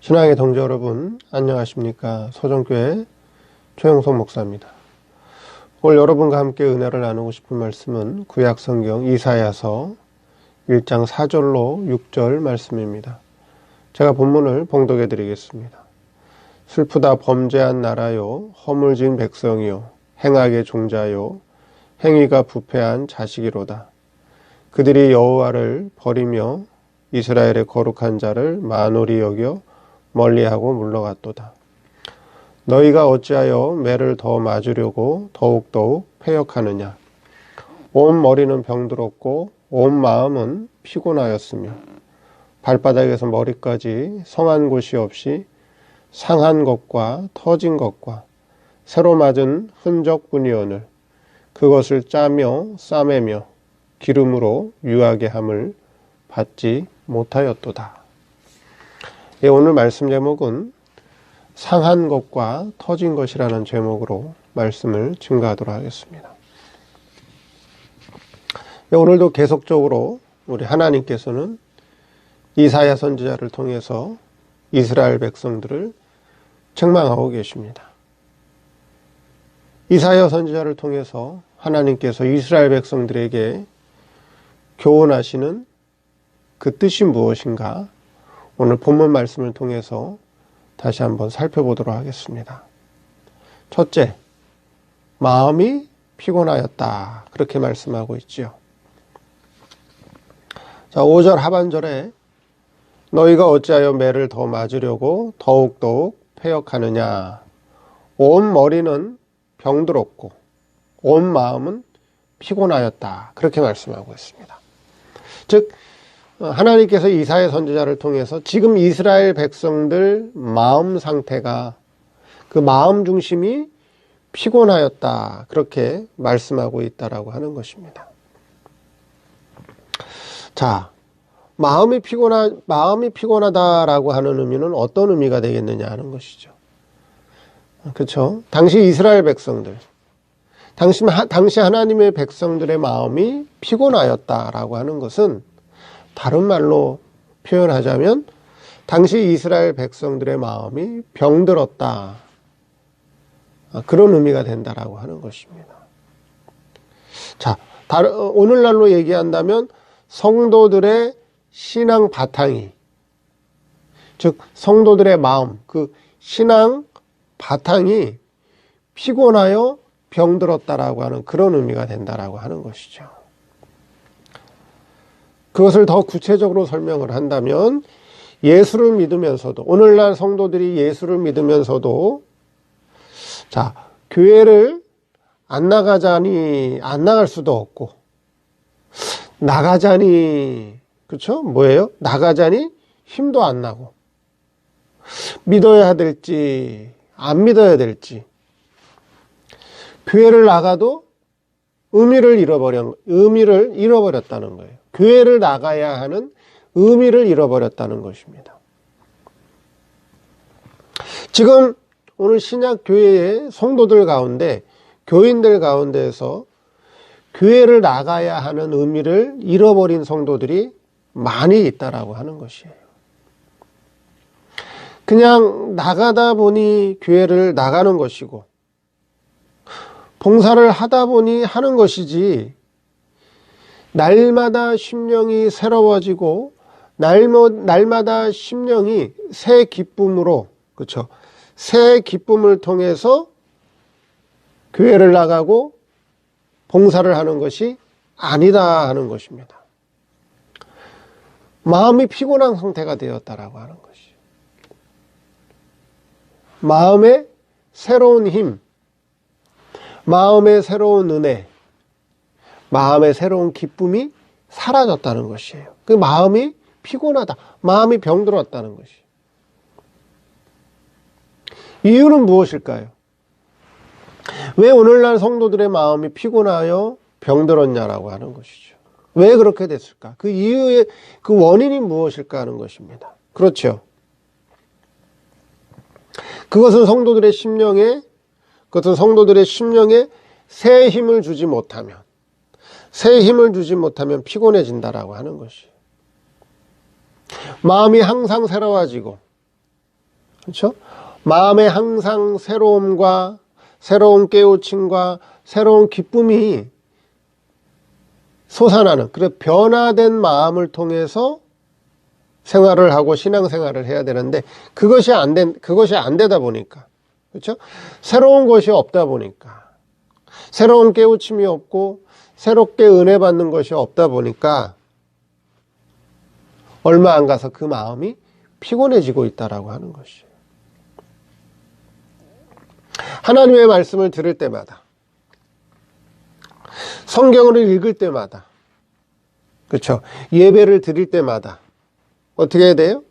신앙의 동지 여러분, 안녕하십니까. 소정교회 최영석 목사입니다. 오늘 여러분과 함께 은혜를 나누고 싶은 말씀은 구약성경 이사야서 1장 4절로 6절 말씀입니다. 제가 본문을 봉독해 드리겠습니다. 슬프다 범죄한 나라요, 허물진 백성이요, 행악의 종자요, 행위가 부패한 자식이로다. 그들이 여호와를 버리며 이스라엘의 거룩한 자를 만홀히 여겨 멀리하고 물러갔도다. 너희가 어찌하여 매를 더 맞으려고 더욱더욱 패역하느냐. 온 머리는 병들었고 온 마음은 피곤하였으며 발바닥에서 머리까지 성한 곳이 없이 상한 것과 터진 것과 새로 맞은 흔적뿐이오늘 그것을 짜며 싸매며 기름으로 유하게 함을 받지 못하였도다. 예, 오늘 말씀 제목은 상한 것과 터진 것이라는 제목으로 말씀을 증가하도록 하겠습니다. 예, 오늘도 계속적으로 우리 하나님께서는 이사야 선지자를 통해서 이스라엘 백성들을 책망하고 계십니다. 이사야 선지자를 통해서 하나님께서 이스라엘 백성들에게 교훈하시는 그 뜻이 무엇인가 오늘 본문 말씀을 통해서 다시 한번 살펴보도록 하겠습니다. 첫째, 마음이 피곤하였다. 그렇게 말씀하고 있지요. 자, 5절 하반절에 너희가 어찌하여 매를 더 맞으려고 더욱더욱 패역하느냐. 온 머리는 병들었고, 온 마음은 피곤하였다. 그렇게 말씀하고 있습니다. 즉, 어, 하나님께서 이사의 선지자를 통해서 지금 이스라엘 백성들 마음 상태가 그 마음 중심이 피곤하였다. 그렇게 말씀하고 있다라고 하는 것입니다. 자, 마음이 피곤하, 마음이 피곤하다라고 하는 의미는 어떤 의미가 되겠느냐 하는 것이죠. 그렇죠? 당시 이스라엘 백성들, 당시, 당시 하나님의 백성들의 마음이 피곤하였다라고 하는 것은 다른 말로 표현하자면 당시 이스라엘 백성들의 마음이 병들었다. 아, 그런 의미가 된다라고 하는 것입니다. 자, 다른, 오늘날로 얘기한다면 성도들의 신앙 바탕이, 즉, 성도들의 마음, 그 신앙 바탕이 피곤하여 병들었다라고 하는 그런 의미가 된다라고 하는 것이죠. 그것을 더 구체적으로 설명을 한다면 예수를 믿으면서도 오늘날 성도들이 예수를 믿으면서도 자 교회를 안 나가자니 안 나갈 수도 없고 나가자니 그렇죠 뭐예요 나가자니 힘도 안 나고 믿어야 될지 안 믿어야 될지 교회를 나가도 의미를 잃어버려 의미를 잃어버렸다는 거예요. 교회를 나가야 하는 의미를 잃어버렸다는 것입니다. 지금 오늘 신약 교회의 성도들 가운데 교인들 가운데에서 교회를 나가야 하는 의미를 잃어버린 성도들이 많이 있다라고 하는 것이에요. 그냥 나가다 보니 교회를 나가는 것이고 봉사를 하다 보니 하는 것이지 날마다 심령이 새로워지고 날마 다 심령이 새 기쁨으로 그렇죠. 새 기쁨을 통해서 교회를 나가고 봉사를 하는 것이 아니다 하는 것입니다. 마음이 피곤한 상태가 되었다라고 하는 것이. 마음의 새로운 힘, 마음의 새로운 은혜, 마음의 새로운 기쁨이 사라졌다는 것이에요. 그 마음이 피곤하다. 마음이 병들었다는 것이. 이유는 무엇일까요? 왜 오늘날 성도들의 마음이 피곤하여 병들었냐라고 하는 것이죠. 왜 그렇게 됐을까? 그 이유의 그 원인이 무엇일까 하는 것입니다. 그렇죠. 그것은 성도들의 심령에 그것은 성도들의 심령에 새 힘을 주지 못하면 새 힘을 주지 못하면 피곤해진다라고 하는 것이. 마음이 항상 새로워지고 그렇죠? 마음에 항상 새로움과 새로운 깨우침과 새로운 기쁨이 솟아나는 그래 변화된 마음을 통해서 생활을 하고 신앙생활을 해야 되는데 그것이 안 된 그것이 안 되다 보니까 그렇죠? 새로운 것이 없다 보니까 새로운 깨우침이 없고 새롭게 은혜 받는 것이 없다 보니까 얼마 안 가서 그 마음이 피곤해지고 있다라고 하는 것이에요. 하나님의 말씀을 들을 때마다 성경을 읽을 때마다 그렇죠. 예배를 드릴 때마다 어떻게 해야 돼요?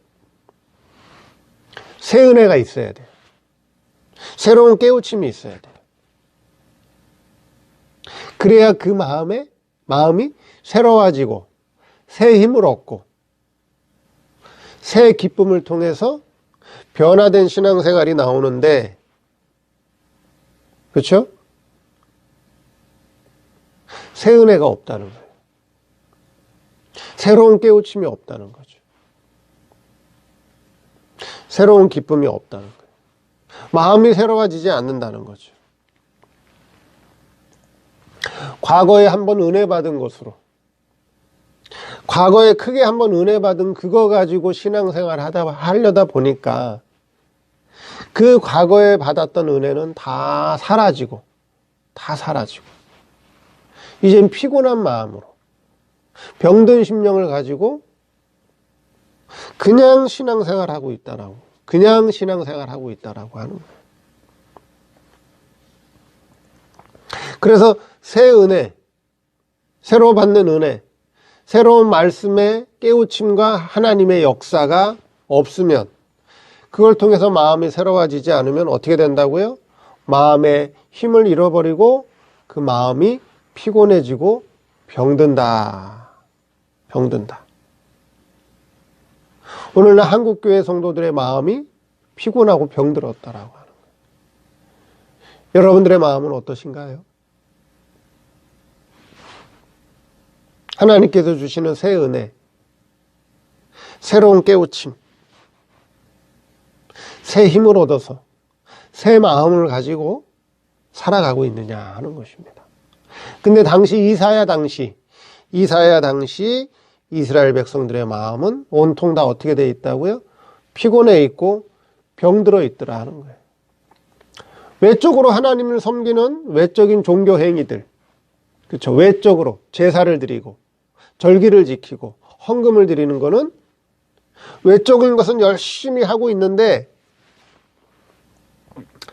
새 은혜가 있어야 돼요. 새로운 깨우침이 있어야 돼요. 그래야 그 마음에 마음이 새로워지고 새 힘을 얻고 새 기쁨을 통해서 변화된 신앙생활이 나오는데 그렇죠? 새 은혜가 없다는 거예요. 새로운 깨우침이 없다는 거죠. 새로운 기쁨이 없다는 거예요. 마음이 새로워지지 않는다는 거죠. 과거에 한번 은혜 받은 것으로 과거에 크게 한번 은혜 받은 그거 가지고 신앙생활 하다 하려다 보니까 그 과거에 받았던 은혜는 다 사라지고 다 사라지고 이젠 피곤한 마음으로 병든 심령을 가지고 그냥 신앙생활 하고 있다라고 그냥 신앙생활 하고 있다라고 하는 거예요. 그래서 새 은혜, 새로 받는 은혜, 새로운 말씀의 깨우침과 하나님의 역사가 없으면 그걸 통해서 마음이 새로워지지 않으면 어떻게 된다고요? 마음의 힘을 잃어버리고 그 마음이 피곤해지고 병든다. 병든다. 오늘날 한국교회 성도들의 마음이 피곤하고 병들었다라고 하는 거예요. 여러분들의 마음은 어떠신가요? 하나님께서 주시는 새 은혜, 새로운 깨우침, 새 힘을 얻어서 새 마음을 가지고 살아가고 있느냐 하는 것입니다. 근데 당시 이사야 당시 이사야 당시 이스라엘 백성들의 마음은 온통 다 어떻게 돼 있다고요? 피곤해 있고 병들어 있더라 하는 거예요. 외적으로 하나님을 섬기는 외적인 종교 행위들, 그렇죠? 외적으로 제사를 드리고 절기를 지키고 헌금을 드리는 거는 외적인 것은 열심히 하고 있는데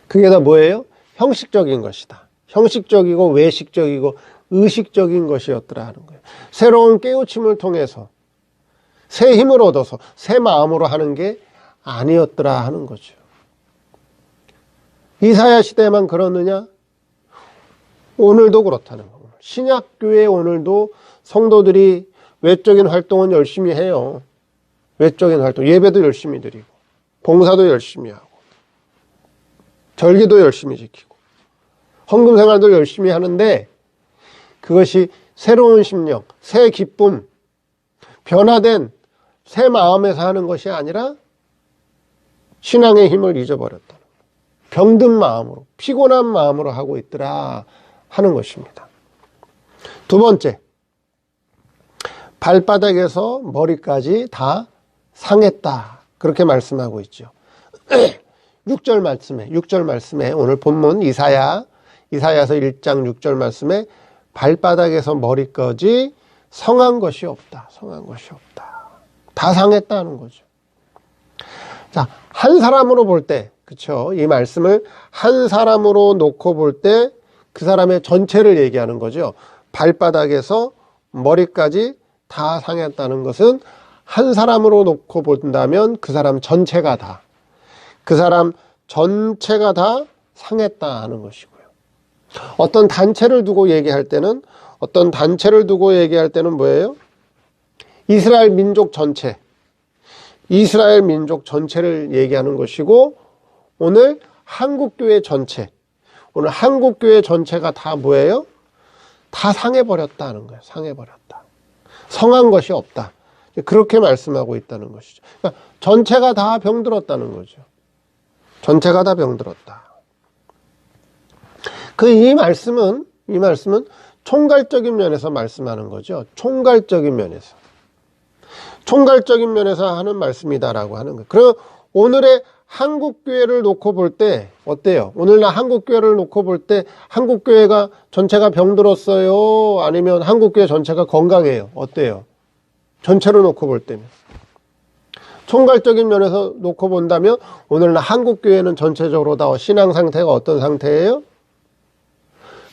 그게 다 뭐예요? 형식적인 것이다. 형식적이고 외식적이고 의식적인 것이었더라 하는 거예요. 새로운 깨우침을 통해서 새 힘을 얻어서 새 마음으로 하는 게 아니었더라 하는 거죠. 이사야 시대만 그렇느냐? 오늘도 그렇다는 겁니다. 신약교회 오늘도 성도들이 외적인 활동은 열심히 해요. 외적인 활동, 예배도 열심히 드리고, 봉사도 열심히 하고, 절기도 열심히 지키고, 헌금 생활도 열심히 하는데, 그것이 새로운 심령, 새 기쁨, 변화된 새 마음에서 하는 것이 아니라 신앙의 힘을 잊어버렸다. 병든 마음으로, 피곤한 마음으로 하고 있더라 하는 것입니다. 두 번째, 발바닥에서 머리까지 다 상했다. 그렇게 말씀하고 있죠. 6절 말씀에, 6절 말씀에 오늘 본문 이사야, 이사야서 1장 6절 말씀에 발바닥에서 머리까지 성한 것이 없다. 성한 것이 없다. 다 상했다는 거죠. 자, 한 사람으로 볼 때, 그쵸. 이 말씀을 한 사람으로 놓고 볼 때 그 사람의 전체를 얘기하는 거죠. 발바닥에서 머리까지 다 상했다는 것은 한 사람으로 놓고 본다면 그 사람 전체가 다, 그 사람 전체가 다 상했다 하는 것이고요. 어떤 단체를 두고 얘기할 때는, 어떤 단체를 두고 얘기할 때는 뭐예요? 이스라엘 민족 전체, 이스라엘 민족 전체를 얘기하는 것이고, 오늘 한국교회 전체, 오늘 한국교회 전체가 다 뭐예요? 다 상해버렸다는 거예요. 상해버렸다. 성한 것이 없다. 그렇게 말씀하고 있다는 것이죠. 그러니까 전체가 다 병들었다는 거죠. 전체가 다 병들었다. 그 이 말씀은 이 말씀은 총괄적인 면에서 말씀하는 거죠. 총괄적인 면에서. 총괄적인 면에서 하는 말씀이다라고 하는 거예요. 그럼 오늘의 한국 교회를 놓고 볼 때 어때요? 오늘날 한국 교회를 놓고 볼 때 한국 교회가 전체가 병들었어요? 아니면 한국 교회 전체가 건강해요? 어때요? 전체로 놓고 볼 때는 총괄적인 면에서 놓고 본다면 오늘날 한국 교회는 전체적으로 다 신앙 상태가 어떤 상태예요?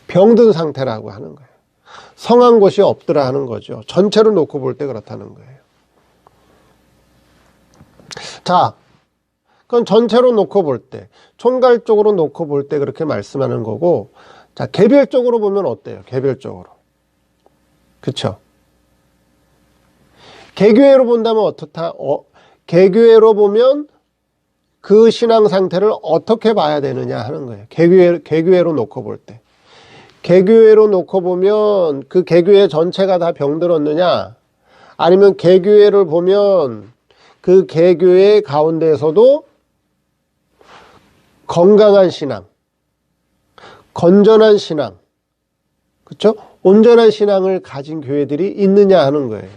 병든 상태라고 하는 거예요. 성한 곳이 없더라 하는 거죠. 전체로 놓고 볼 때 그렇다는 거예요. 자, 그건 전체로 놓고 볼 때, 총괄적으로 놓고 볼 때 그렇게 말씀하는 거고, 자, 개별적으로 보면 어때요? 개별적으로. 그쵸? 개교회로 본다면 어떻다? 어, 개교회로 보면 그 신앙 상태를 어떻게 봐야 되느냐 하는 거예요. 개교회, 개교회로 놓고 볼 때. 개교회로 놓고 보면 그 개교회 전체가 다 병들었느냐? 아니면 개교회를 보면 그 개교회 가운데에서도 건강한 신앙, 건전한 신앙, 그렇죠? 온전한 신앙을 가진 교회들이 있느냐 하는 거예요.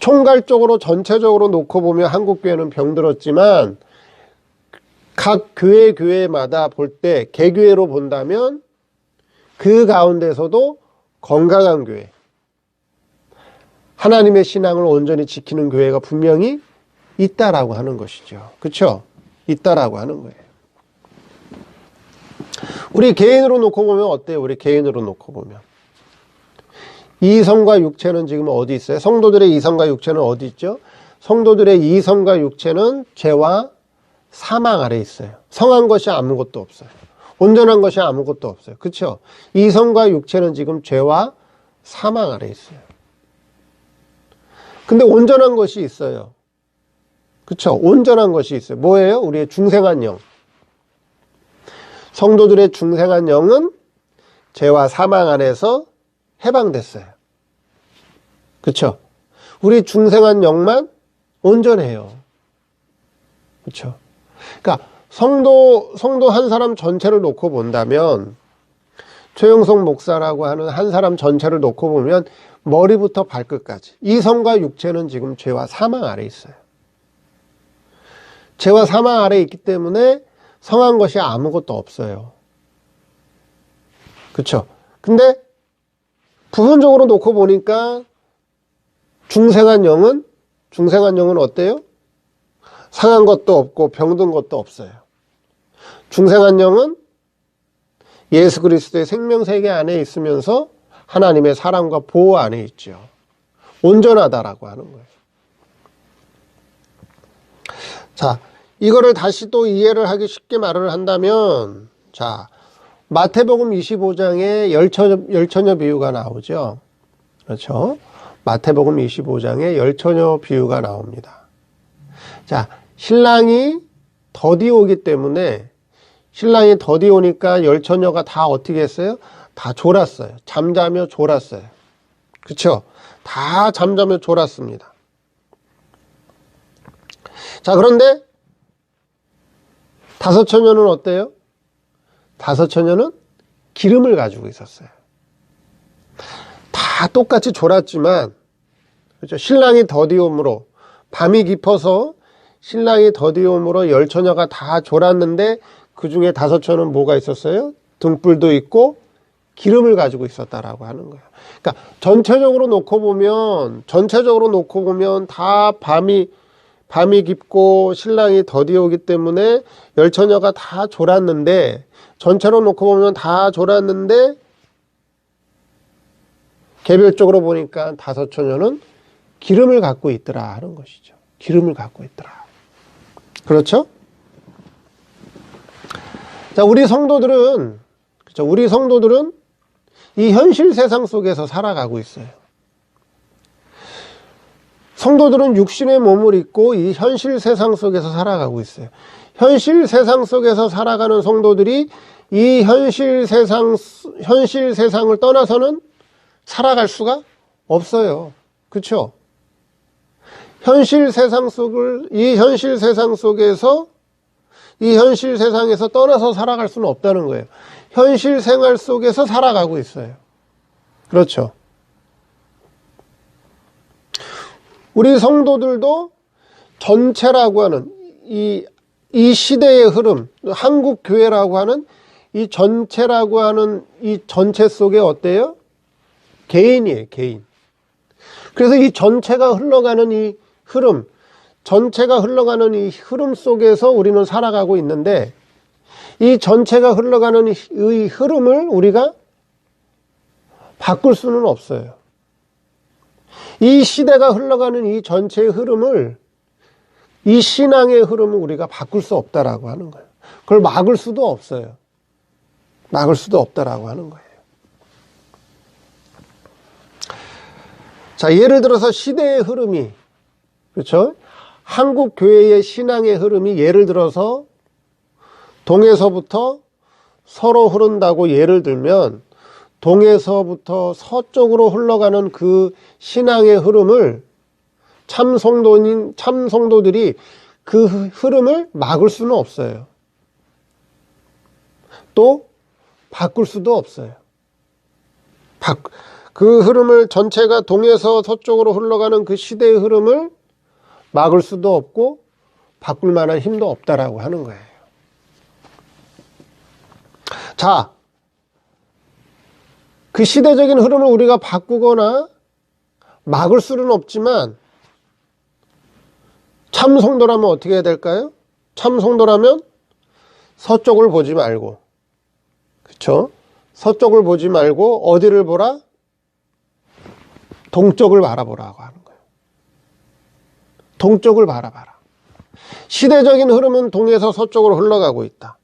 총괄적으로 전체적으로 놓고 보면 한국 교회는 병들었지만 각 교회 교회마다 볼 때 개교회로 본다면 그 가운데서도 건강한 교회, 하나님의 신앙을 온전히 지키는 교회가 분명히 있다라고 하는 것이죠. 그렇죠? 있다라고 하는 거예요. 우리 개인으로 놓고 보면 어때요? 우리 개인으로 놓고 보면. 이성과 육체는 지금 어디 있어요? 성도들의 이성과 육체는 어디 있죠? 성도들의 이성과 육체는 죄와 사망 아래 있어요. 성한 것이 아무것도 없어요. 온전한 것이 아무것도 없어요. 그렇죠? 이성과 육체는 지금 죄와 사망 아래 있어요. 근데 온전한 것이 있어요. 그렇죠? 온전한 것이 있어요. 뭐예요? 우리의 중생한 영. 성도들의 중생한 영은 죄와 사망 안에서 해방됐어요. 그렇죠? 우리 중생한 영만 온전해요. 그렇죠? 그러니까 성도 성도 한 사람 전체를 놓고 본다면 최영성 목사라고 하는 한 사람 전체를 놓고 보면 머리부터 발끝까지 이성과 육체는 지금 죄와 사망 아래 있어요. 죄와 사망 아래 있기 때문에 성한 것이 아무것도 없어요. 그렇죠? 근데 부분적으로 놓고 보니까 중생한 영은 중생한 영은 어때요? 상한 것도 없고 병든 것도 없어요. 중생한 영은 예수 그리스도의 생명 세계 안에 있으면서 하나님의 사랑과 보호 안에 있죠. 온전하다라고 하는 거예요. 자, 이거를 다시 또 이해를 하기 쉽게 말을 한다면, 자, 마태복음 25장에 열처녀, 열처녀 비유가 나오죠. 그렇죠? 마태복음 25장에 열처녀 비유가 나옵니다. 자, 신랑이 더디 오기 때문에 신랑이 더디 오니까 열처녀가 다 어떻게 했어요? 다 졸았어요. 잠자며 졸았어요. 그렇죠? 다 잠자며 졸았습니다. 자, 그런데 다섯 처녀는 어때요? 다섯 처녀는 기름을 가지고 있었어요. 다 똑같이 졸았지만, 그렇죠? 신랑이 더디옴으로, 밤이 깊어서 신랑이 더디옴으로 열 처녀가 다 졸았는데, 그 중에 다섯 처는 뭐가 있었어요? 등불도 있고, 기름을 가지고 있었다라고 하는 거예요. 그러니까 전체적으로 놓고 보면 전체적으로 놓고 보면 다 밤이 밤이 깊고 신랑이 더디 오기 때문에 열처녀가 다 졸았는데 전체로 놓고 보면 다 졸았는데 개별적으로 보니까 다섯 처녀는 기름을 갖고 있더라 하는 것이죠. 기름을 갖고 있더라. 그렇죠? 자, 우리 성도들은 그렇죠? 우리 성도들은 이 현실 세상 속에서 살아가고 있어요. 성도들은 육신의 몸을 입고 이 현실 세상 속에서 살아가고 있어요. 현실 세상 속에서 살아가는 성도들이 이 현실 세상, 현실 세상을 떠나서는 살아갈 수가 없어요. 그쵸? 현실 세상 속을, 이 현실 세상 속에서 이 현실 세상에서 떠나서 살아갈 수는 없다는 거예요. 현실 생활 속에서 살아가고 있어요. 그렇죠. 우리 성도들도 전체라고 하는 이, 이 시대의 흐름, 한국 교회라고 하는 이 전체라고 하는 이 전체 속에 어때요? 개인이에요, 개인. 그래서 이 전체가 흘러가는 이 흐름, 전체가 흘러가는 이 흐름 속에서 우리는 살아가고 있는데 이 전체가 흘러가는 이 흐름을 우리가 바꿀 수는 없어요. 이 시대가 흘러가는 이 전체의 흐름을 이 신앙의 흐름을 우리가 바꿀 수 없다라고 하는 거예요. 그걸 막을 수도 없어요. 막을 수도 없다라고 하는 거예요. 자, 예를 들어서 시대의 흐름이 그렇죠? 한국 교회의 신앙의 흐름이 예를 들어서 동에서부터 서로 흐른다고 예를 들면 동에서부터 서쪽으로 흘러가는 그 신앙의 흐름을 참 성도인 참 성도들이 그 흐름을 막을 수는 없어요. 또 바꿀 수도 없어요. 바, 그 흐름을 전체가 동에서 서쪽으로 흘러가는 그 시대의 흐름을 막을 수도 없고 바꿀 만한 힘도 없다라고 하는 거예요. 자, 그 시대적인 흐름을 우리가 바꾸거나 막을 수는 없지만 참 성도라면 어떻게 해야 될까요? 참 성도라면 서쪽을 보지 말고 그렇죠? 서쪽을 보지 말고 어디를 보라? 동쪽을 바라보라고 하는 거예요. 동쪽을 바라봐라. 시대적인 흐름은 동에서 서쪽으로 흘러가고 있다.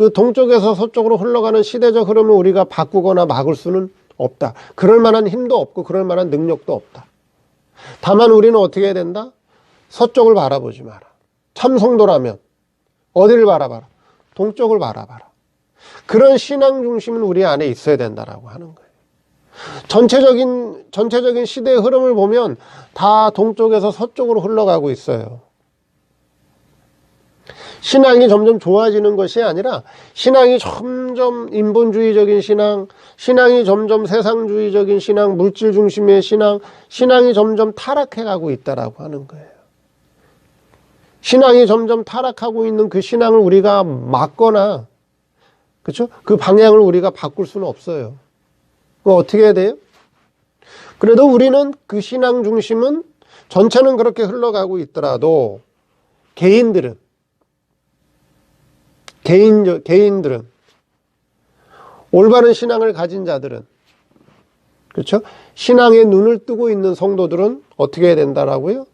그 동쪽에서 서쪽으로 흘러가는 시대적 흐름을 우리가 바꾸거나 막을 수는 없다. 그럴 만한 힘도 없고 그럴 만한 능력도 없다. 다만 우리는 어떻게 해야 된다? 서쪽을 바라보지 마라. 참성도라면 어디를 바라봐라? 동쪽을 바라봐라. 그런 신앙 중심은 우리 안에 있어야 된다라고 하는 거예요. 전체적인 전체적인 시대의 흐름을 보면 다 동쪽에서 서쪽으로 흘러가고 있어요. 신앙이 점점 좋아지는 것이 아니라 신앙이 점점 인본주의적인 신앙, 신앙이 점점 세상주의적인 신앙, 물질 중심의 신앙, 신앙이 점점 타락해 가고 있다라고 하는 거예요. 신앙이 점점 타락하고 있는 그 신앙을 우리가 막거나 그렇죠? 그 방향을 우리가 바꿀 수는 없어요. 그 어떻게 해야 돼요? 그래도 우리는 그 신앙 중심은 전체는 그렇게 흘러가고 있더라도 개인들은 개인 개인들은 올바른 신앙을 가진 자들은 그렇죠? 신앙의 눈을 뜨고 있는 성도들은 어떻게 해야 된다라고요?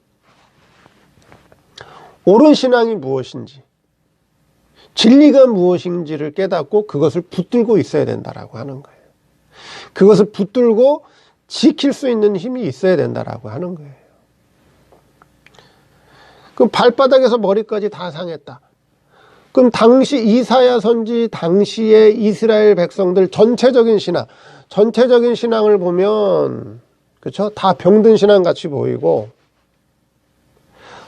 옳은 신앙이 무엇인지, 진리가 무엇인지를 깨닫고 그것을 붙들고 있어야 된다라고 하는 거예요. 그것을 붙들고 지킬 수 있는 힘이 있어야 된다라고 하는 거예요. 그럼 발바닥에서 머리까지 다 상했다. 그럼 당시 이사야 선지 당시의 이스라엘 백성들 전체적인 신앙, 전체적인 신앙을 보면 그렇죠? 다 병든 신앙 같이 보이고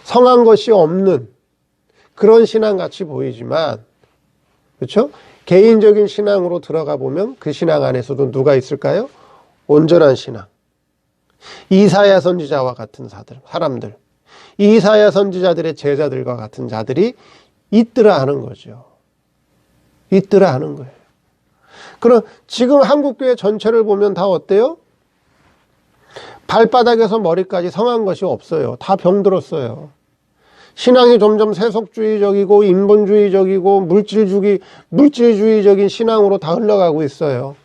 성한 것이 없는 그런 신앙 같이 보이지만 그렇죠? 개인적인 신앙으로 들어가 보면 그 신앙 안에서도 누가 있을까요? 온전한 신앙. 이사야 선지자와 같은 사들, 사람들. 이사야 선지자들의 제자들과 같은 자들이 있더라 하는 거죠. 있더라 하는 거예요. 그럼 지금 한국교회 전체를 보면 다 어때요? 발바닥에서 머리까지 성한 것이 없어요. 다 병들었어요. 신앙이 점점 세속주의적이고 인본주의적이고 물질주의 물질주의적인 신앙으로 다 흘러가고 있어요.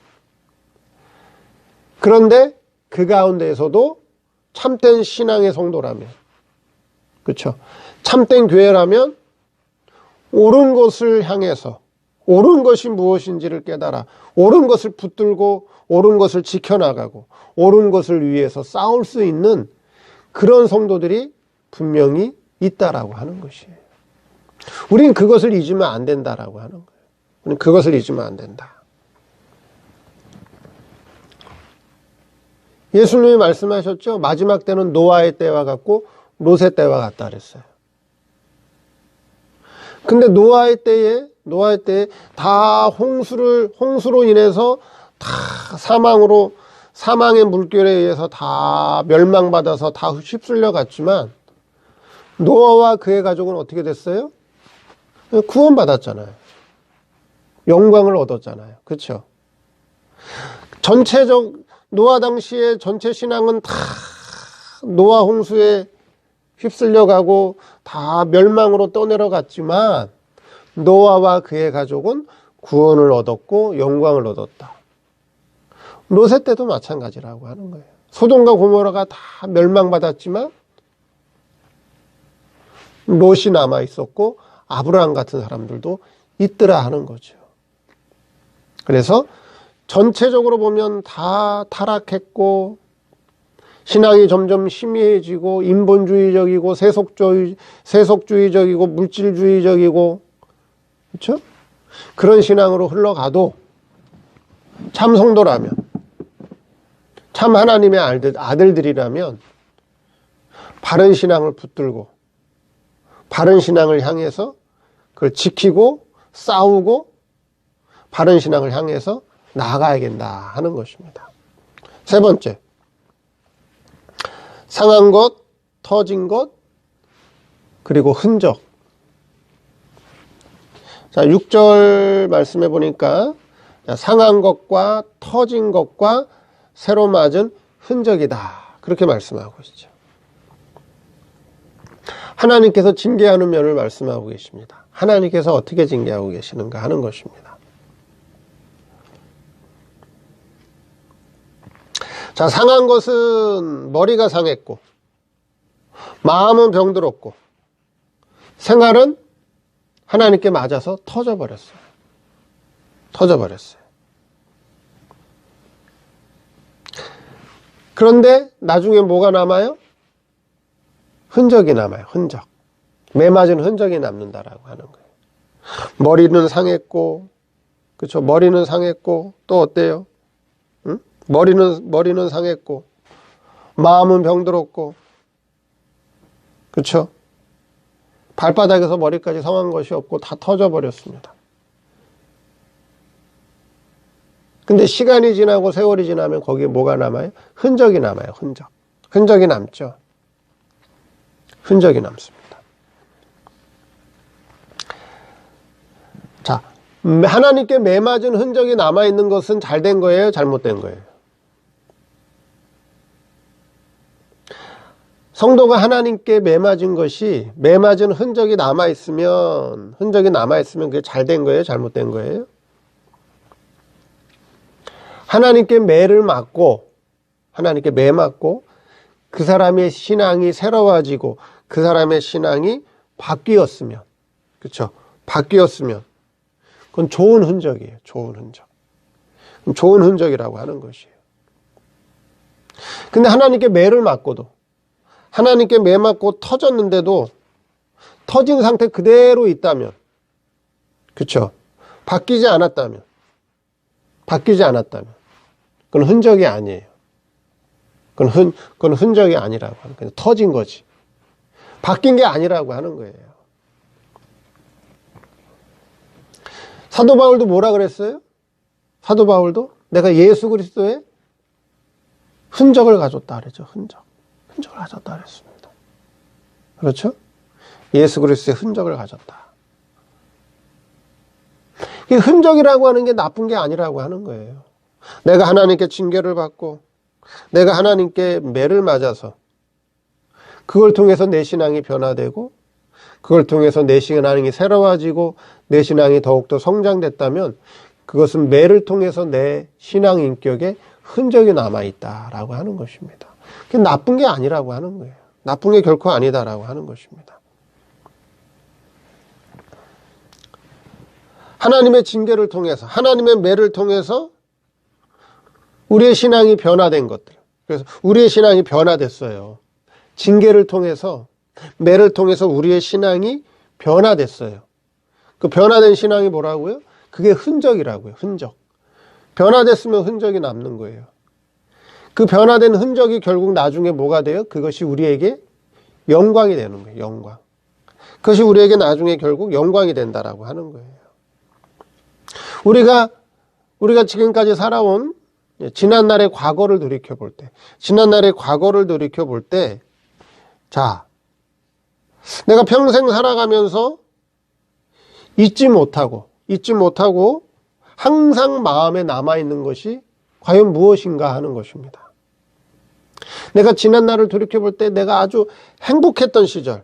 그런데 그 가운데에서도 참된 신앙의 성도라면 그렇죠. 참된 교회라면 옳은 것을 향해서 옳은 것이 무엇인지를 깨달아 옳은 것을 붙들고 옳은 것을 지켜나가고 옳은 것을 위해서 싸울 수 있는 그런 성도들이 분명히 있다라고 하는 것이에요. 우린 그것을 잊으면 안 된다라고 하는 거예요. 우린 그것을 잊으면 안 된다. 예수님이 말씀하셨죠. 마지막 때는 노아의 때와 같고 롯의 때와 같다 그랬어요. 근데 노아의 때에 노아의 때에 다 홍수를 홍수로 인해서 다 사망으로 사망의 물결에 의해서 다 멸망받아서 다 휩쓸려 갔지만 노아와 그의 가족은 어떻게 됐어요? 구원받았잖아요. 영광을 얻었잖아요. 그렇죠? 전체적 노아 당시의 전체 신앙은 다 노아 홍수에 휩쓸려 가고 다 멸망으로 떠내려갔지만 노아와 그의 가족은 구원을 얻었고 영광을 얻었다. 롯의 때도 마찬가지라고 하는 거예요. 소돔과 고모라가 다 멸망받았지만 롯이 남아 있었고 아브라함 같은 사람들도 있더라 하는 거죠. 그래서 전체적으로 보면 다 타락했고 신앙이 점점 희미해지고 인본주의적이고 세속주의 세속주의적이고 물질주의적이고 그렇죠? 그런 신앙으로 흘러가도 참 성도라면 참 하나님의 아들, 아들들이라면 바른 신앙을 붙들고 바른 신앙을 향해서 그걸 지키고 싸우고 바른 신앙을 향해서 나아가야겠다 하는 것입니다. 세 번째, 상한 것, 터진 것, 그리고 흔적. 자, 6절 말씀해 보니까 상한 것과 터진 것과 새로 맞은 흔적이다. 그렇게 말씀하고 있죠. 하나님께서 징계하는 면을 말씀하고 계십니다. 하나님께서 어떻게 징계하고 계시는가 하는 것입니다. 자, 상한 것은 머리가 상했고, 마음은 병들었고, 생활은 하나님께 맞아서 터져버렸어요. 터져버렸어요. 그런데 나중에 뭐가 남아요? 흔적이 남아요. 흔적. 매 맞은 흔적이 남는다라고 하는 거예요. 머리는 상했고, 그렇죠. 머리는 상했고 또 어때요? 응? 머리는 머리는 상했고 마음은 병들었고, 그렇죠. 발바닥에서 머리까지 상한 것이 없고 다 터져 버렸습니다. 근데 시간이 지나고 세월이 지나면 거기에 뭐가 남아요? 흔적이 남아요. 흔적. 흔적이 남죠. 흔적이 남습니다. 자, 음, 하나님께 매맞은 흔적이 남아있는 것은 잘 된 거예요? 잘못된 거예요? 성도가 하나님께 매맞은 것이 매맞은 흔적이 남아 있으면 흔적이 남아 있으면 그게 잘 된 거예요? 잘못된 거예요? 하나님께 매를 맞고 하나님께 매 맞고 그 사람의 신앙이 새로워지고 그 사람의 신앙이 바뀌었으면 그렇죠? 바뀌었으면 그건 좋은 흔적이에요. 좋은 흔적. 좋은 흔적이라고 하는 것이에요. 근데 하나님께 매를 맞고도 하나님께 매 맞고 터졌는데도 터진 상태 그대로 있다면 그렇죠? 바뀌지 않았다면 바뀌지 않았다면 그건 흔적이 아니에요. 그건 흔, 그건 흔적이 아니라고 하는 거예요. 터진 거지. 바뀐 게 아니라고 하는 거예요. 사도 바울도 뭐라 그랬어요? 사도 바울도 내가 예수 그리스도의 흔적을 가졌다 그랬죠. 흔적. 흔적을 가졌다 그랬습니다. 그렇죠? 예수 그리스도의 흔적을 가졌다. 이 흔적이라고 하는 게 나쁜 게 아니라고 하는 거예요. 내가 하나님께 징계를 받고 내가 하나님께 매를 맞아서 그걸 통해서 내 신앙이 변화되고 그걸 통해서 내 신앙이 새로워지고 내 신앙이 더욱더 성장됐다면 그것은 매를 통해서 내 신앙 인격에 흔적이 남아있다라고 하는 것입니다. 그게 나쁜 게 아니라고 하는 거예요. 나쁜 게 결코 아니다라고 하는 것입니다. 하나님의 징계를 통해서, 하나님의 매를 통해서 우리의 신앙이 변화된 것들. 그래서 우리의 신앙이 변화됐어요. 징계를 통해서, 매를 통해서 우리의 신앙이 변화됐어요. 그 변화된 신앙이 뭐라고요? 그게 흔적이라고요. 흔적. 변화됐으면 흔적이 남는 거예요. 그 변화된 흔적이 결국 나중에 뭐가 돼요? 그것이 우리에게 영광이 되는 거예요. 영광. 그것이 우리에게 나중에 결국 영광이 된다라고 하는 거예요. 우리가 우리가 지금까지 살아온 지난 날의 과거를 돌이켜 볼 때, 지난 날의 과거를 돌이켜 볼 때, 자, 내가 평생 살아가면서 잊지 못하고, 잊지 못하고, 항상 마음에 남아 있는 것이 과연 무엇인가 하는 것입니다. 내가 지난 날을 돌이켜 볼 때 내가 아주 행복했던 시절,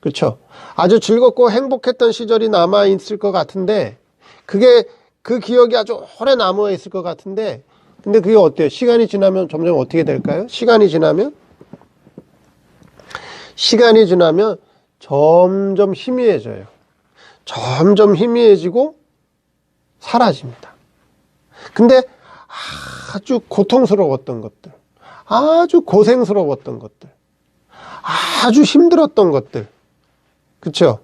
그렇죠? 아주 즐겁고 행복했던 시절이 남아 있을 것 같은데 그게 그 기억이 아주 오래 남아 있을 것 같은데 근데 그게 어때요? 시간이 지나면 점점 어떻게 될까요? 시간이 지나면 시간이 지나면 점점 희미해져요. 점점 희미해지고 사라집니다. 근데 아주 고통스러웠던 것들, 아주 고생스러웠던 것들, 아주 힘들었던 것들, 그쵸?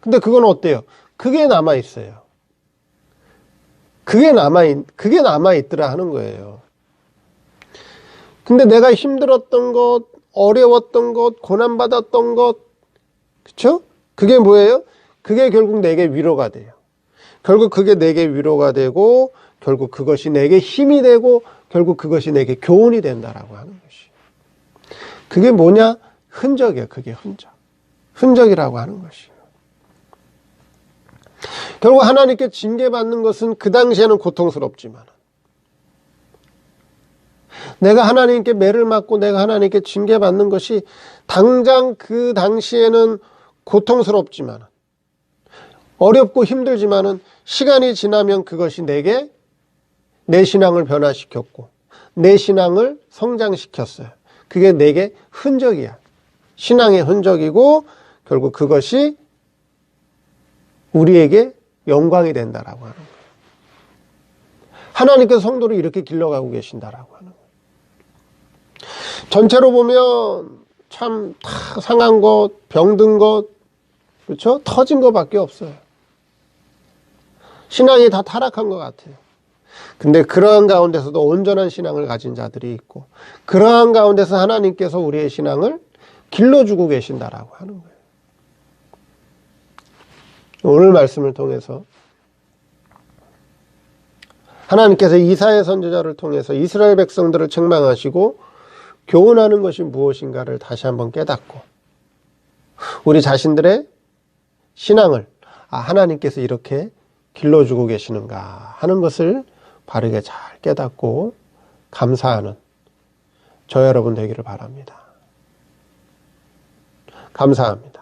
근데 그건 어때요? 그게 남아있어요. 그게 남아있, 그게 남아있더라 하는 거예요. 근데 내가 힘들었던 것, 어려웠던 것, 고난받았던 것, 그쵸? 그게 뭐예요? 그게 결국 내게 위로가 돼요. 결국 그게 내게 위로가 되고, 결국 그것이 내게 힘이 되고, 결국 그것이 내게 교훈이 된다라고 하는 것이. 그게 뭐냐? 흔적이에요. 그게 흔적. 흔적이라고 하는 것이에요. 결국 하나님께 징계받는 것은 그 당시에는 고통스럽지만 내가 하나님께 매를 맞고 내가 하나님께 징계받는 것이 당장 그 당시에는 고통스럽지만 어렵고 힘들지만은 시간이 지나면 그것이 내게 내 신앙을 변화시켰고 내 신앙을 성장시켰어요. 그게 내게 흔적이야. 신앙의 흔적이고 결국 그것이 우리에게 영광이 된다라고 하는 거예요. 하나님께서 성도를 이렇게 길러가고 계신다라고 하는 거예요. 전체로 보면 참 다 상한 것, 병든 것, 그렇죠? 터진 것밖에 없어요. 신앙이 다 타락한 것 같아요. 근데 그러한 가운데서도 온전한 신앙을 가진 자들이 있고, 그러한 가운데서 하나님께서 우리의 신앙을 길러주고 계신다라고 하는 거예요. 오늘 말씀을 통해서 하나님께서 이사의 선지자를 통해서 이스라엘 백성들을 책망하시고 교훈하는 것이 무엇인가를 다시 한번 깨닫고 우리 자신들의 신앙을 아, 하나님께서 이렇게 길러주고 계시는가 하는 것을 바르게 잘 깨닫고 감사하는 저 여러분 되기를 바랍니다. 감사합니다.